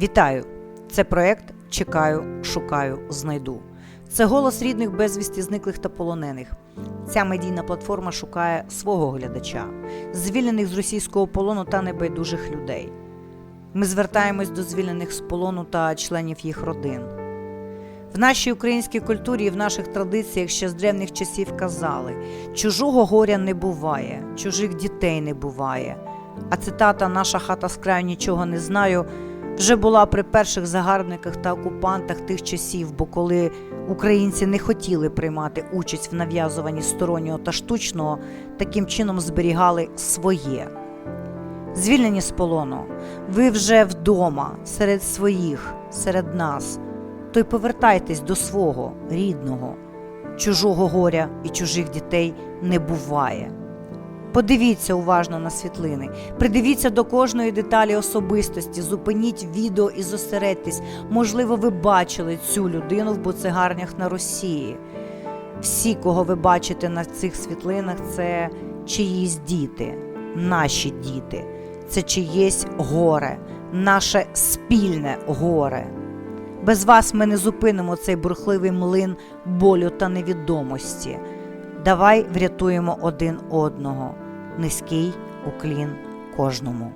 Вітаю! Це проект Чекаю, шукаю, знайду. Це голос рідних безвісті зниклих та полонених. Ця медійна платформа шукає свого глядача, звільнених з російського полону та небайдужих людей. Ми звертаємось до звільнених з полону та членів їх родин. В нашій українській культурі і в наших традиціях ще з древніх часів казали: чужого горя не буває, чужих дітей не буває. А цитата Наша хата з краю нічого не знаю вже була при перших загарбниках та окупантах тих часів, бо коли українці не хотіли приймати участь в нав'язуванні стороннього та штучного, таким чином зберігали своє. Звільнені з полону, ви вже вдома, серед своїх, серед нас. То й повертайтесь до свого рідного. Чужого горя і чужих дітей не буває. Подивіться уважно на світлини, придивіться до кожної деталі особистості, зупиніть відео і зосередьтесь. Можливо, ви бачили цю людину в буцегарнях на Росії. Всі, кого ви бачите на цих світлинах, це чиїсь діти, наші діти, це чиєсь горе, наше спільне горе. Без вас ми не зупинимо цей бурхливий млин болю та невідомості. Давай врятуємо один одного. Низький уклін кожному.